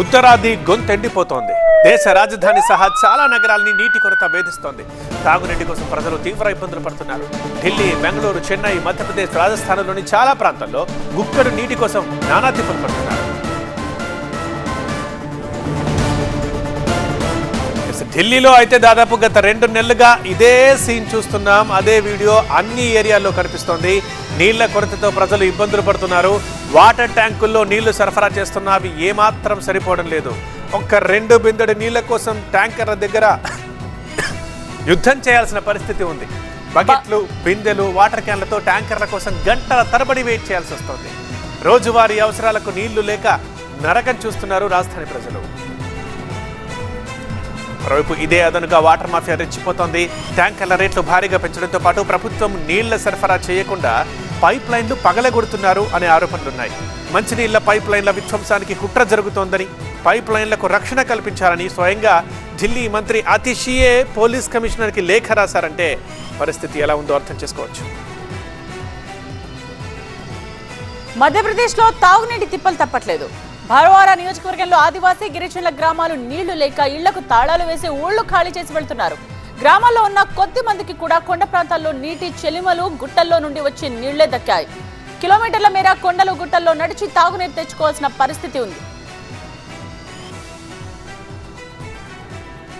ఉత్తరాది గొంతెండిపోతోంది. దేశ రాజధాని సహా చాలా నగరాల్ని నీటి కొరత వేధిస్తోంది. తాగునీటి కోసం ప్రజలు తీవ్ర ఇబ్బందులు పడుతున్నారు. ఢిల్లీ బెంగళూరు చెన్నై మధ్యప్రదేశ్ రాజస్థాన్లోని చాలా ప్రాంతాల్లో గుక్కడు నీటి కోసం నానా తిప్పలు పడుతున్నారు. ఢిల్లీలో అయితే దాదాపు గత రెండు నెలలుగా ఇదే సీన్ చూస్తున్నాం. అదే వీడియో అన్ని ఏరియాల్లో కనిపిస్తోంది. నీళ్ళ కొరతతో ప్రజలు ఇబ్బందులు పడుతున్నారు. వాటర్ ట్యాంకుల్లో నీళ్ళు సరఫరా చేస్తున్న అవి ఏమాత్రం సరిపోవడం లేదు. ఒక్క రెండు బిందెడు నీళ్ళ కోసం ట్యాంకర్ల దగ్గర యుద్ధం చేయాల్సిన పరిస్థితి ఉంది. బకెట్లు బిందెలు వాటర్ క్యాన్లతో ట్యాంకర్ల కోసం గంటల తరబడి వెయిట్ చేయాల్సి వస్తుంది. రోజువారీ అవసరాలకు నీళ్ళు లేక నరకం చూస్తున్నారు రాజధాని ప్రజలు. మరోవైపు ఇదే అదనుగా వాటర్ మాఫియా రెచ్చిపోతోంది. ట్యాంకర్ల రేట్లు భారీగా పెంచడంతో పాటు ప్రభుత్వం నీళ్ళ సరఫరా చేయకుండా పైప్ లైన్లు పగలగొడుతున్నారు అనే ఆరోపణలున్నాయి. మంచినీళ్ళ పైప్ లైన్ల విధ్వంసానికి కుట్ర జరుగుతోందని పైప్ లైన్లకు రక్షణ కల్పించాలని స్వయంగా ఢిల్లీ మంత్రి అతిషియే పోలీస్ కమిషనర్కి లేఖ రాశారంటే పరిస్థితి ఎలా ఉందో అర్థం చేసుకోవచ్చు. మధ్యప్రదేశ్లో తాగునీటి తిప్పలు తప్పట్లేదు. భారవార నియోజకవర్గంలో ఆదివాసీ గిరిజనుల గ్రామాలు నీళ్ళు లేక ఇళ్ళకు తాళాలు వేసి ఊళ్ళు ఖాళీ చేసి వెళ్తున్నారు. గ్రామాల్లో ఉన్న కొద్ది మందికి కూడా కొండ ప్రాంతాల్లో నీటి చెలిమలు గుట్టల్లో నుండి వచ్చే నీళ్ళే దక్కాయి. కిలోమీటర్ల మేర కొండలు గుట్టల్లో నడిచి తాగునీరు తెచ్చుకోవాల్సిన పరిస్థితి ఉంది.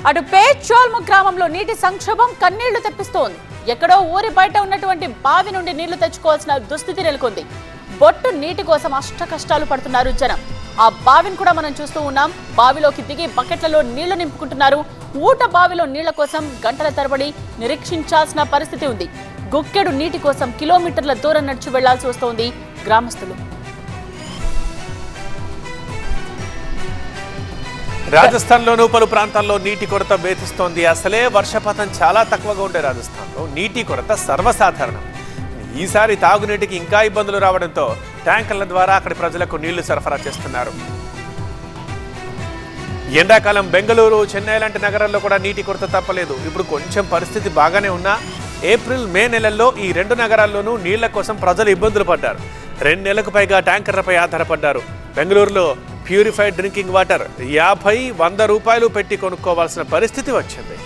అటు పేచోల్ము గ్రామంలో నీటి సంక్షోభం కన్నీళ్ళు తెప్పిస్తోంది. ఎక్కడో ఊరి బయట ఉన్నటువంటి బావి నుండి నీళ్ళు తెచ్చుకోవాల్సిన దుస్థితి నెలకొంది. బొట్టు నీటి కోసం అష్ట కష్టాలు పడుతున్నారు జనం. ఆ బావిని కూడా మనం చూస్తూ ఉన్నాం. బావిలోకి దిగి బకెట్లలో నీళ్ళు నింపుకుంటున్నారు. ఊట బావిలో నీళ్ళ కోసం గంటల తరబడి నిరీక్షించాల్సిన పరిస్థితి ఉంది. గుక్కెడు నీటి కోసం కిలోమీటర్ల దూరం నడిచి వెళ్ళాల్సి వస్తోంది గ్రామస్తులు. రాజస్థాన్లోనూ పలు ప్రాంతాల్లో నీటి కొరత వేధిస్తోంది. అసలే వర్షపాతం చాలా తక్కువగా ఉండే రాజస్థాన్లో నీటి కొరత సర్వసాధారణం. ఈసారి తాగునీటికి ఇంకా ఇబ్బందులు రావడంతో ట్యాంకర్ల ద్వారా అక్కడి ప్రజలకు నీళ్ళు సరఫరా చేస్తున్నారు. ఎండాకాలం బెంగళూరు చెన్నై లాంటి నగరాల్లో కూడా నీటి కొరత తప్పలేదు. ఇప్పుడు కొంచెం పరిస్థితి బాగానే ఉన్నా ఏప్రిల్ మే నెలల్లో ఈ రెండు నగరాల్లోనూ నీళ్ళ కోసం ప్రజలు ఇబ్బందులు పడ్డారు. రెండు నెలలకు పైగా ట్యాంకర్లపై ఆధారపడ్డారు. బెంగళూరులో ప్యూరిఫైడ్ డ్రింకింగ్ వాటర్ యాభై వంద రూపాయలు పెట్టి కొనుక్కోవాల్సిన పరిస్థితి వచ్చింది.